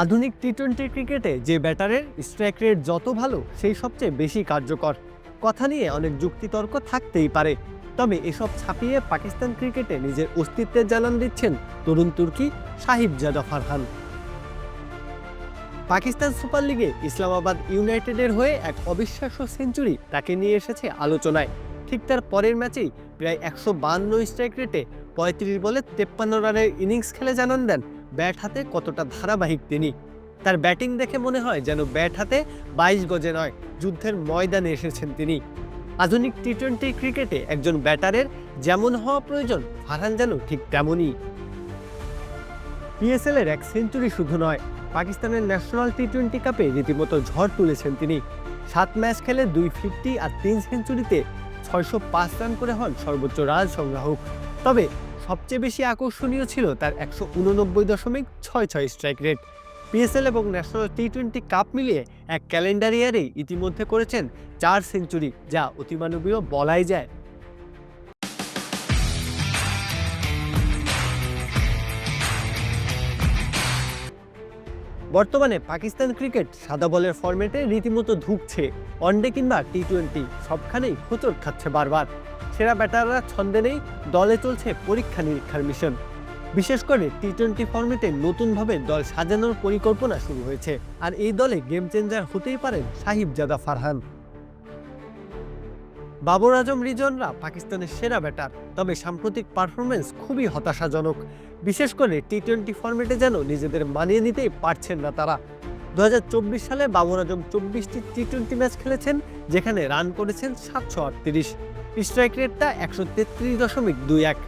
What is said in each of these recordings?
আধুনিক T twenty ক্রিকেটে যে ব্যাটারের স্ট্রাইক রেট যত ভালো, সেই সবচেয়ে বেশি কার্যকর। কথা নিয়ে অনেক যুক্তিতর্ক থাকতেই পারে। তবে এসব ছাপিয়ে পাকিস্তান ক্রিকেটে নিজের অস্তিত্বের জানান দিচ্ছেন তরুণ তুর্কি সাহিবজাদা ফারহান। পাকিস্তান সুপার লিগে ইসলামাবাদ ইউনাইটেডের হয়ে এক অবিশ্বাস্য সেঞ্চুরি তাকে নিয়ে এসেছে আলোচনায়। ঠিক তার পরের ম্যাচেই প্রায় একশো বান্ন স্ট্রাইক রেটে পঁয়ত্রিশ বলে তেপ্পান্ন রানের ইনিংস খেলে জানান দেন ব্যাট হাতে কতটা ধারাবাহিক তিনি। তার ব্যাটিং দেখে মনে হয় যেন ব্যাট হাতে বাইশ গজে নয়, যুদ্ধের ময়দানে এসেছেন তিনি। আধুনিক টি টোয়েন্টি ক্রিকেটে একজন ব্যাটারের যেমন হওয়া প্রয়োজন, ফারহান যেন ঠিক তেমনই। পিএসএল এর এক সেঞ্চুরি শুধু নয়, পাকিস্তানের ন্যাশনাল টি টোয়েন্টি কাপে রীতিমতো ঝড় তুলেছেন তিনি। সাত ম্যাচ খেলে দুই ফিফটি আর তিন সেঞ্চুরিতে ছয়শো পাঁচ রান করে হন সর্বোচ্চ রান সংগ্রাহক। তবে সবচেয়ে বেশি আকর্ষণীয় ছিল তার একশো উননব্বই দশমিক ছয় ছয় স্ট্রাইক রেট পিএসএল এবং ন্যাশনাল টি টোয়েন্টি কাপ মিলিয়ে এক ক্যালেন্ডার ইয়ারেই ইতিমধ্যে করেছেন চার সেঞ্চুরি যা অতিমানবীয় বলাই যায়। বর্তমানে পাকিস্তান ক্রিকেট সাদা বলের ফর্মেটে রীতিমতো ধুকছে। ওয়ানডে কিংবা টি টোয়েন্টি সবখানেই খোচর খাচ্ছে বারবার। সেরা ব্যাটাররা ছন্দে নেই, দলে চলছে পরীক্ষা নিরীক্ষার মিশন। বিশেষ করে টি টোয়েন্টি ফর্মেটে নতুনভাবে দল সাজানোর পরিকল্পনা শুরু হয়েছে। আর এই দলে গেম চেঞ্জার হতেই পারেন সাহিব জাদা ফারহান। বাবর আজম রিজনরা পাকিস্তানের সেরা ব্যাটার, তবে সাম্প্রতিক পারফরমেন্স খুবই হতাশাজনক। বিশেষ করে টি টোয়েন্টি ফরম্যাটে যেন নিজেদের মানিয়ে নিতেই পারছেন না তারা। দু হাজার চব্বিশ সালে বাবর আজম চব্বিশটি টি টোয়েন্টি ম্যাচ খেলেছেন, যেখানে রান করেছেন সাতশো আটত্রিশ। স্ট্রাইক রেটটা একশো তেত্রিশ দশমিক দুই এক।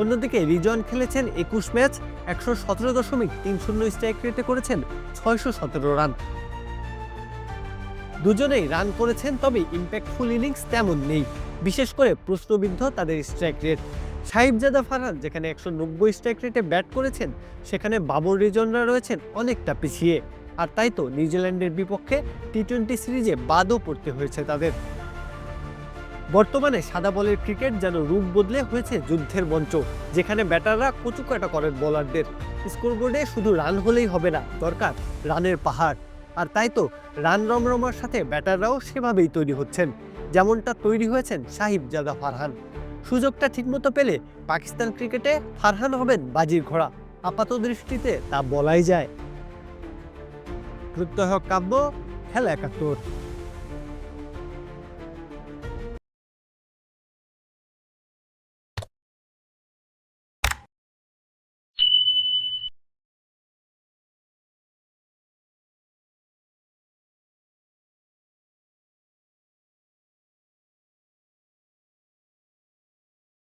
অন্যদিকে রিজন খেলেছেন একুশ ম্যাচ একশো সতেরো দশমিক তিন শূন্য স্ট্রাইক রেটে করেছেন ছয়শো সতেরো রান দুজনেই রান করেছেন, তবে ইম্প্যাক্টফুল ইনিংস তেমন নেই। বিশেষ করে প্রশ্নবিদ্ধ তাদের স্ট্রাইক রেট সাহিবজাদা ফারহান, যেখানে একশো নব্বই স্ট্রাইক রেটে ব্যাট করেছেন, সেখানে বাবর রিজনরা রয়েছেন অনেকটা পিছিয়ে। আর তাই তো নিউজিল্যান্ডের বিপক্ষে টি টোয়েন্টি সিরিজে বাদও পড়তে হয়েছে তাদের। বর্তমানে সাদা বলের ক্রিকেট যেন রূপ বদলে হয়েছে যুদ্ধের মঞ্চ, যেখানে ব্যাটাররা কচুকাটা করেন বোলারদের স্কোরবোর্ডে শুধু রান হলেই হবে না, দরকার রানের পাহাড়। আর তাই তো রান রমরমার সাথে ব্যাটাররাও সেভাবেই তৈরি হচ্ছেন। যেমনটা তৈরি হয়েছেন সাহিব জাদা ফারহান। সুযোগটা ঠিকমতো পেলে পাকিস্তান ক্রিকেটে ফারহান হবেন বাজির ঘোড়া। আপাত দৃষ্টিতে তা বলাই যায়। প্রত্যহ কাব্য, খেলা একাত্তর।